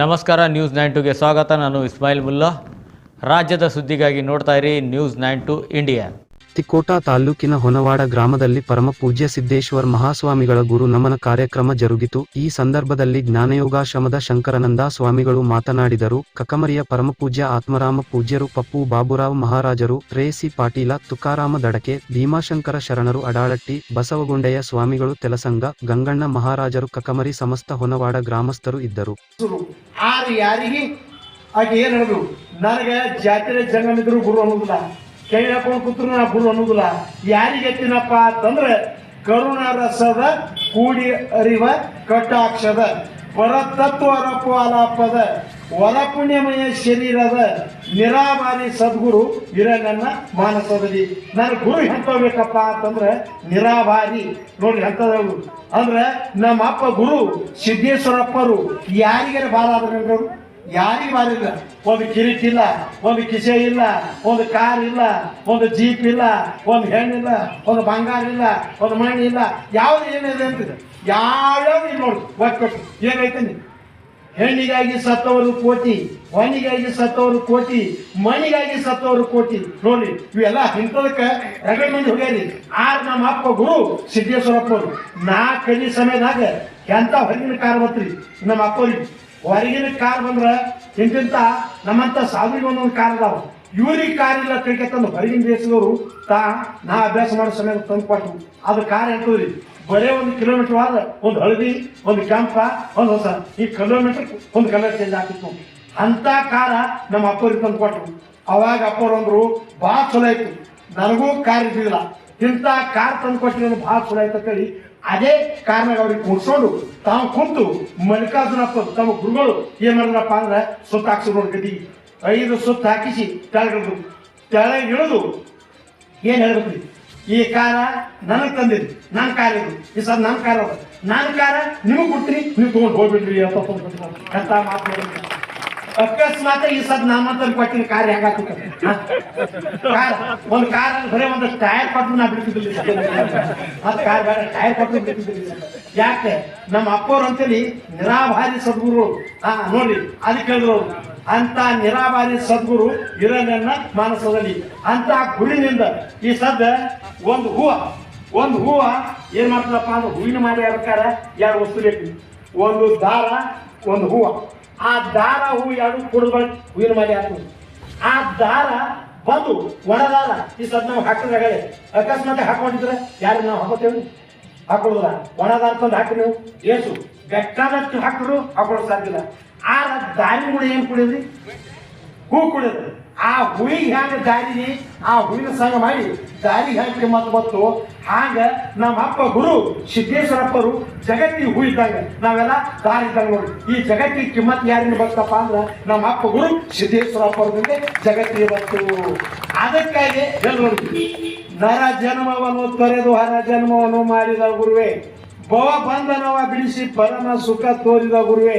ನಮಸ್ಕಾರ news nine ಟುಗೆ ಸ್ವಾಗತ. ನಾನು ಇಸ್ಮಾಯಿಲ್ ಮುಲ್ಲಾ. ರಾಜ್ಯದ ಸುದ್ದಿಗಾಗಿ ನೋಡ್ತಾ ಇರಿ news nine to India Tikota ತಾಲ್ಲೂಕಿನ ಹೊನವಾಡ ಗ್ರಾಮದಲ್ಲಿ ಪರಮ ಪೂಜ್ಯ ಸಿದ್ದೇಶ್ವರ ಮಹಾಸ್ವಾಮಿಗಳ ಗುರು ನಮನ ಕಾರ್ಯಕ್ರಮ ಜರುಗಿತು. ಈ ಸಂದರ್ಭದಲ್ಲಿ ಜ್ಞಾನಯೋಗಾಶ್ರಮದ ಶಂಕರನಂದ ಸ್ವಾಮಿಗಳು ಮಾತನಾಡಿದರು. ಕಕಮರಿಯ ಪರಮಪೂಜ್ಯ ಆತ್ಮರಾಮ ಪೂಜ್ಯರು ಪಪ್ಪು ಬಾಬುರಾವ್ ಮಹಾರಾಜರು, ರೇಸಿ ಪಾಟೀಲ, ತುಕಾರಾಮ ದಡಕೆ, ಭೀಮಾಶಂಕರ ಶರಣರು ಅಡಾಳಟ್ಟಿ, ಬಸವಗುಂಡೆಯ ಸ್ವಾಮಿಗಳು, ತೆಲಸಂಗ, ಗಂಗಣ್ಣ ಮಹಾರಾಜರು, ಕಕಮರಿ ಸಮಸ್ತ ಹೊನವಾಡ ಗ್ರಾಮಸ್ಥರು ಇದ್ದರು. ಆರು ಯಾರಿಗೆ? ಆಕೆ ಏನು ಹೇಳುದು? ನನಗೆ ಜಾತ್ರೆ ಜಂಗಮಿದ್ರು ಗುರು ಅನ್ನೋದಿಲ್ಲ. ಕೈ ಹಾಕೊಂಡು ಕೂತ್ರು ನಾ ಗುರು ಅನ್ನೋದಿಲ್ಲ. ಯಾರಿಗೆ ಎತ್ತಿನಪ್ಪ ಅಂತಂದ್ರೆ ಕರುಣ ರಸದ ಕೂಡಿ ಅರಿವ ಕಟಾಕ್ಷದ, ಪರತತ್ವ ಅರಪ್ಪು ಅಲಾಪದ ವರ ಪುಣ್ಯಮಯ ಶರೀರದ ನಿರಾಮಾರಿ ಸದ್ಗುರು ಇರೋ ನನ್ನ ಮಾನಸದಲ್ಲಿ. ನಾನು ಗುರು ಎಂತಬೇಕಪ್ಪ ಅಂತಂದ್ರೆ ನಿರಾಭಾರಿ. ನೋಡ್ರಿ ಎಂತದವರು ಅಂದ್ರೆ ನಮ್ಮ ಅಪ್ಪ ಗುರು ಸಿದ್ದೇಶ್ವರಪ್ಪರು. ಯಾರಿಗಾರ ಬಾರ ಆದ್ರು ಯಾರಿಗೆ ಬಾರಿಲ್ಲ ಒಂದು ಕಿರೀಟ ಇಲ್ಲ, ಒಂದು ಕಿಸೆ ಇಲ್ಲ, ಒಂದು ಕಾರ್ ಇಲ್ಲ, ಒಂದು ಜೀಪ್ ಇಲ್ಲ, ಒಂದು ಹೆಣ್ಣಿಲ್ಲ ಒಂದು ಬಂಗಾರ ಇಲ್ಲ, ಒಂದು ಮಣ್ಣಿಲ್ಲ ಯಾವ್ದು ಏನಿದೆ ಅಂತಿದೆ? ಯಾವ್ಯಾವ್ದು ಇಲ್ಲ ನೋಡಿ. ಒಟ್ಟು ಏನೈತೆ ನೀ ಹೆಣ್ಣಿಗಾಗಿ ಸತ್ತವರು ಕೋಟಿ ಹೊನ್ನಿಗಾಗಿ ಸತ್ತವರು ಕೋಟಿ, ಮಣಿಗಾಗಿ ಸತ್ತವರು ಕೋಟಿ. ನೋಡಿ ಇವೆಲ್ಲ ಇಂಥದಕ್ಕೆ ಎರಡು ಮಂದಿ ಹೋಗ್ಯಾರಿ. ಆರ್ ನಮ್ಮ ಅಪ್ಪ ಗುರು ಸಿದ್ದೇಶ್ವರಪ್ಪರು ನಾಲ್ಕು ಕಲಿ ಸಮಯದಾಗ ಎಂಥ ಹೊರಗಿನ ಕಾರ್ ಬತ್ರಿ? ನಮ್ಮ ಅಪ್ಪರಿ ಹೊರಗಿನ ಕಾರ್ ಬಂದ್ರ ಇಂತಿಂತ ನಮ್ಮಂತ ಸಾವಿರಿಗೆ ಒಂದೊಂದು ಕಾರ್ ಅದಾವ. ಇವ್ರಿಗೆ ಕಾರ್ ಇಲ್ಲ ತಿಳ್ಕೊತಂದು ಹೊರಗಿನ ದೇಶದವರು ತಾ ನಾ ಅಭ್ಯಾಸ ಮಾಡೋ ಸಮಯ ತಂದು ಕೊಟ್ಟು ಅದು ಕಾರ್ ಎಂತದ್ರಿ? ಬರೇ ಒಂದು ಕಿಲೋಮೀಟರ್ ಆದ ಒಂದು ಹಳದಿ, ಒಂದು ಕೆಂಪ, ಒಂದು ಹೊಸ. ಈ ಕಿಲೋಮೀಟರ್ ಒಂದು ಕಲರ್ ಚೇಂಜ್ ಆಗ್ತಿತ್ತು. ಅಂತ ಕಾರ ನಮ್ಮ ಅಪ್ಪರಿಗೆ ತಂದು ಕೊಟ್ಟರು. ಅವಾಗ ಅಪ್ಪರು ಅಂದ್ರು ಭಾಳ ಚಲೋ ಆಯ್ತು. ನನಗೂ ಕಾರ್ ಇದ್ದಿಲ್ಲ ಇಂಥ ಕಾರ್ ತಂದು ಕೊಟ್ಟಿರೋದು ಭಾಳ ಚಲೋ ಆಯ್ತು ಅಂತೇಳಿ ಅದೇ ಕಾರ್ನಾಗ ಅವ್ರಿಗೆ ಕೂರ್ಸ್ಕೊಂಡು ತಾವು ಕುಂತು ಮಲ್ಲಿಕಾರ್ಜುನಪ್ಪ ತಮ್ಮ ಗುರುಗಳು ಏನ್ ಮಾಡಿದ್ರಪ್ಪ ಅಂದ್ರೆ ಸುತ್ತ ಹಾಕ್ಸಿ ನೋಡ್ಕಿ ಐದು ಸುತ್ತ ಹಾಕಿಸಿ ಕೆಳಗಿಳಿದು ಕೆಳಗೆ ಇಳಿದು ಏನ್ ಹೇಳ್ಬೇಕ್ರಿ ಈ ಕಾರ ನನಗೆ ತಂದಿದ್ರಿ ನನ್ನ ಕಾರ ಇದು ಈ ಸರ್ ನನ್ನ ಕಾರ ನನ್ ಕಾರ ನಿಮಗೆ ಕೊಡ್ತೀನಿ, ನೀವು ತೊಗೊಂಡು ಹೋಗ್ಬಿಡ್ರಿ ಅಂತ ಮಾತು. ಅಕಸ್ಮಾತ್ ಈ ಸದ್ ನಾ ಮಾತ್ರ ಕೊಟ್ಟಿನ ಕಾರ್ ಹೆಂಗಾಗ್ತದೆ ಕಾರ್, ಒಂದು ಕಾರ್ ಬರೀ ಒಂದು ಟೈರ್ ಕೊಟ್ಟು ನಾ ಬಿಡ್ತಿದ್ದಿಲ್ಲ ಮತ್ತೆ ಕಾರ್ ಬೇಡ, ಟೈರ್ ಕೊಟ್ಟು ಬಿಡ್ತಿದ್ದಿಲ್ಲ ಯಾಕೆ? ನಮ್ಮ ಅಪ್ಪವ್ರು ಅಂತೇಳಿ ನಿರಾಭಾರಿ ಸದ್ಗುರು. ಹಾ, ನೋಡ್ರಿ, ಅದಕ್ಕೆ ಹೇಳಿದ್ರು. ಅಂತ ನಿರಾಬಾರಿ ಸದ್ಗುರು ಇರೋದನ್ನ ಮಾನಸದಲ್ಲಿ. ಅಂತ ಗುರಿನಿಂದ ಈ ಸದ್ದ ಒಂದು ಹೂವ ಒಂದು ಹೂವ ಏನ್ ಮಾಡ್ತದಪ್ಪ ಅಂದ್ರೆ ಹೂವಿನ ಮಾಡಿ ಆಗ್ಬೇಕಾರ ಎರಡು ವಸ್ತು ಬೇಕು. ಒಂದು ದಾರ, ಒಂದು ಹೂವ. ಆ ದಾರ ಹೂ ಎರಡು ಕುಡಿದ್ಗಳು ಹೂವಿನ ಮಾಡಿ ಹಾಕ್ತೀವಿ ಆ ದಾರ ಬಂದು ಒಣದಾರ. ಈ ಸದ್ ನಾವು ಹಾಕಿದ್ರೆ ಅಕಸ್ಮಾತ್ ಹಾಕೊಂಡಿದ್ರೆ ಯಾರು ನಾವು ಹಾಕೋತೇವೆ? ಹಾಕೊಳ್ಳೋದ್ರ ಒಣದಾರ ತಂದು ಹಾಕಿ ನೀವು. ಏಸು, ಬೆಟ್ಟಾದಷ್ಟು ಹಾಕಿದ್ರು ಹಾಕೊಳ್ಳೋದು ಸಾಧ್ಯ ಆ ದಾರಿ ಗುಣ ಏನು ಕುಡಿದ್ರಿ? ಹೂ ಕುಡಿದ್ರು. ಆ ಹೂವಿಗೆ ಹ್ಯಾಂಗ ದಾರಿ ಆ ಹೂವಿನ ಸಂಗ ಮಾಡಿ ದಾರಿ ಹಾಕಿ ಮತ್ತು ಬಂತು ಹಾಗ ನಮ್ಮ ಅಪ್ಪ ಗುರು ಸಿದ್ದೇಶ್ವರಪ್ಪರು ಜಗತ್ತಿಗೆ ಹೂ ಇದ್ದಂಗೆ. ನಾವೆಲ್ಲ ದಾರಿ ಇದ್ದಂಗ ನೋಡಿ ಈ ಜಗತ್ತಿಗೆ ಕಿಮ್ಮತ್ ಯಾರಿಂದ ಬರ್ತಪ್ಪ ಅಂದ್ರೆ ನಮ್ಮ ಅಪ್ಪ ಗುರು ಸಿದ್ದೇಶ್ವರಪ್ಪರಿಗೆ ಜಗತ್ತಿಗೆ ಬಂತು. ಅದಕ್ಕಾಗಿ ನೋಡಿ ನರ ಜನ್ಮವನ್ನು ತೊರೆದು ಹರ ಜನ್ಮವನ್ನು ಮಾಡಿದ ಗುರುವೇ, ಭವ ಬಂಧನವ ಬಿಡಿಸಿ ಪರಮ ಸುಖ ತೋರಿದ ಗುರುವೇ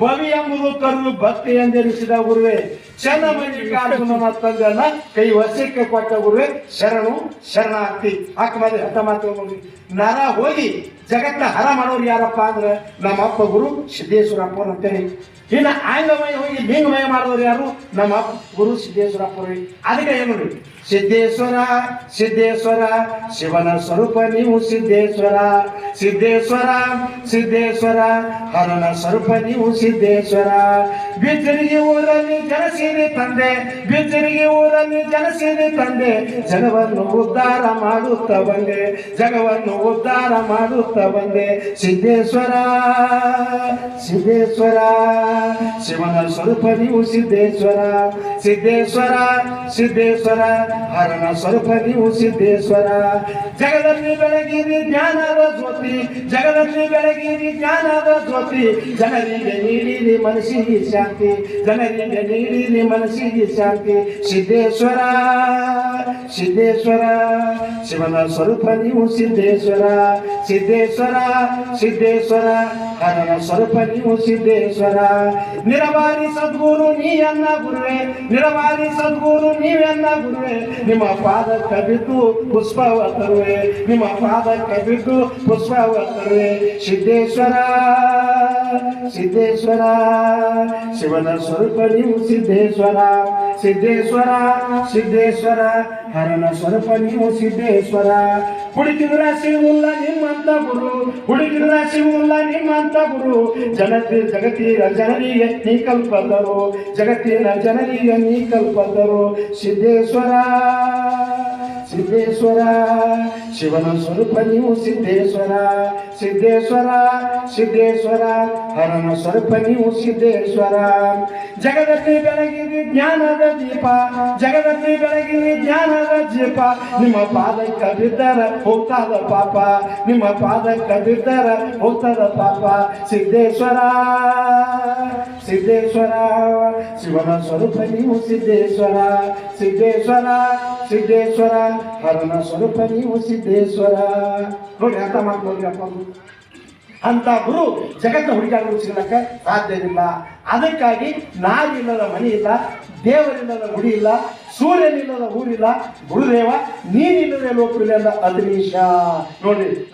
ಬವಿ ಎಂಬುದು ಕರೆದು ಭಕ್ತಿ ಎಂದೆನಿಸಿದ ಗುರುವೆ ಚನ್ನ ತಂದನ ಕೈ ವಶಕ್ಕೆ ಕೊಟ್ಟ ಗುರುವೆ, ಶರಣು, ಶರಣಾರ್ಥಿ. ಹಾಕಿ ಹಠ ಮಾತು ನರ ಹೋಗಿ ಜಗತ್ತ ಹರ ಮಾಡೋರು ಯಾರಪ್ಪ ಅಂದ್ರೆ ನಮ್ಮ ಅಪ್ಪ ಗುರು ಸಿದ್ದೇಶ್ವರಪ್ಪ ಅಂತೇಳಿ ಇನ್ನು ಆಂಗಮಯ ಹೋಗಿ ಲಿಂಗಮಯ ಮಾಡೋರು ಯಾರು? ನಮ್ಮ ಅಪ್ಪ ಗುರು ಸಿದ್ದೇಶ್ವರಪ್ಪ ಅದಕ್ಕೆ ಏನು ನೋಡಿ? ಸಿದ್ದೇಶ್ವರ ಸಿದ್ದೇಶ್ವರ, ಶಿವನ ಸ್ವರೂಪ ನೀವು ಸಿದ್ದೇಶ್ವರ. ಸಿದ್ದೇಶ್ವರ ಸಿದ್ದೇಶ್ವರ, ಹರನ ಸ್ವರೂಪ ನೀವು ಸಿದ್ದೇಶ್ವರ ಬಿಚ್ಚರಿಗೆ ಊರಲ್ಲಿ ಜನಸೇನೆ ತಂದೆ ಬಿಚ್ಚರಿಗೆ ಊರಲ್ಲಿ ಜನಸೇನೆ ತಂದೆ, ಜನವನ್ನು ಉದ್ಧಾರ ಮಾಡುತ್ತ ಬಂದೆ ಜಗವನ್ನು ಉದ್ಧಾರ ಮಾಡುತ್ತ ಬಂದೆ. ಸಿದ್ದೇಶ್ವರ ಸಿದ್ದೇಶ್ವರ, ಶಿವನ ಸ್ವರೂಪ ನೀವು ಸಿದ್ದೇಶ್ವರ ಸಿದ್ದೇಶ್ವರ ಸಿದ್ದೇಶ್ವರ, ಹರನ ಸ್ವರೂಪ ನೀವು ಸಿದ್ದೇಶ್ವರ. ಜಗದಲ್ಲಿ ಬೆಳಗಿರಿ ಜ್ಞಾನದ ಜ್ಯೋತಿ, ಜಗದಲ್ಲಿ ಬೆಳಗಿರಿ ಜ್ಞಾನದ ಜ್ಯೋತಿ, ಜನರಿಗೆ ನೀಡಿರಿ ಮನಸ್ಸಿಗೆ ಶಾಂತಿ ಜನರಿಗೆ ನೀಡಿರಿ ಮನಸ್ಸಿಗೆ ಶಾಂತಿ. ಸಿದ್ದೇಶ್ವರ ಸಿದ್ದೇಶ್ವರ, ಶಿವನ ಸ್ವರೂಪ ನೀವು ಸಿದ್ದೇಶ್ವರ. ಸಿದ್ದೇಶ್ವರ ಸಿದ್ದೇಶ್ವರ, ಹರನ ಸ್ವರೂಪ ನೀವು ಸಿದ್ದೇಶ್ವರ. ನಿರವಾರಿ ಸದ್ಗುರು ನೀಯನ್ನ ಗುರುವೆ ನಿರವಾರಿ ಸದ್ಗುರು ನೀವೆನ್ನ ಗುರುವೆ. ನಿಮ್ಮ ಪಾದಕ್ಕೆ ಬಿದ್ದು ಪುಷ್ಪವ ತರುವೆ ನಿಮ್ಮ ಪಾದಕ್ಕೆ ಬಿದ್ದು ಪುಷ್ಪವ ತರುವೆ ಸಿದ್ದೇಶ್ವರ ಸಿದ್ದೇಶ್ವರ ಶಿವನ ಸ್ವರೂಪ ನೀವು ಸಿದ್ದೇಶ್ವರ ಸಿದ್ದೇಶ್ವರ ಸಿದ್ದೇಶ್ವರ ಹರನ ಸ್ವರೂಪ ನೀವು ಸಿದ್ದೇಶ್ವರ ಹುಡುಕಿದ್ರ ಶಿವುಲ್ಲ ನಿಮ್ಮಂತ ಗುರು ಹುಡುಕಿದ್ರ ಶಿವುಲ್ಲ ನಿಮ್ಮಂತ ಗುರು ಜನತೆ ಜಗತ್ತಿನ ಜನರಿಗೆ ನೀ ಕಲ್ಪದರು ಜಗತ್ತಿನ ಜನರಿಗೆ ನೀ ಕಲ್ಪದರು ಸಿದ್ದೇಶ್ವರ ಸಿದ್ದೇಶ್ವರ, ಶಿವನ ಸ್ವರೂಪ ನೀವು ಸಿದ್ದೇಶ್ವರ ಸಿದ್ದೇಶ್ವರ ಸಿದ್ದೇಶ್ವರ, ಹರನ ಸ್ವರೂಪ ನೀವು ಸಿದ್ದೇಶ್ವರ. ಜಗದಲ್ಲಿ ಬೆಳಗಿರಿ ಜ್ಞಾನದ ದೀಪ, ಜಗದಲ್ಲಿ ಬೆಳಗಿರಿ ಜ್ಞಾನದ ದೀಪ. ನಿಮ್ಮ ಪಾದಕ್ಕೆ ಬಿದ್ದರ ಹೋಗ್ತಾದ ಪಾಪ, ನಿಮ್ಮ ಪಾದಕ್ಕೆ ಬಿದ್ದರ ಹೋಗ್ತದ ಪಾಪ. ಸಿದ್ದೇಶ್ವರ ಸಿದ್ದೇಶ್ವರ, ಶಿವನ ಸ್ವರೂಪ ನೀವು ಸಿದ್ದೇಶ್ವರ ಸಿದ್ದೇಶ್ವರ ಸಿದ್ದೇಶ್ವರ, ಹರನ ಸ್ವರೂಪ ನೀವು ಸಿದ್ದೇಶ್ವರ. ನೋಡಿ ಅರ್ಥ ಮಾಡ್ಕೊಳ್ಳಿ ಅಪ್ಪ ಅಂತ ಗುರು ಜಗತ್ತ ಹುಡುಕಾಡಲು ಸಿಗಲಕ್ಕ ಸಾಧ್ಯವಿಲ್ಲ. ಅದಕ್ಕಾಗಿ ನಾವಿಲ್ಲದ ಮನೆ ಇಲ್ಲ, ದೇವರಿಲ್ಲದ ಗುಡಿ ಇಲ್ಲ, ಸೂರ್ಯನಿಲ್ಲದ ಊರಿಲ್ಲ, ಗುರುದೇವ ನೀನಿಲ್ಲದೆ ಲೋಕವಿಲ್ಲ ಅದ್ರೀಶ ನೋಡ್ರಿ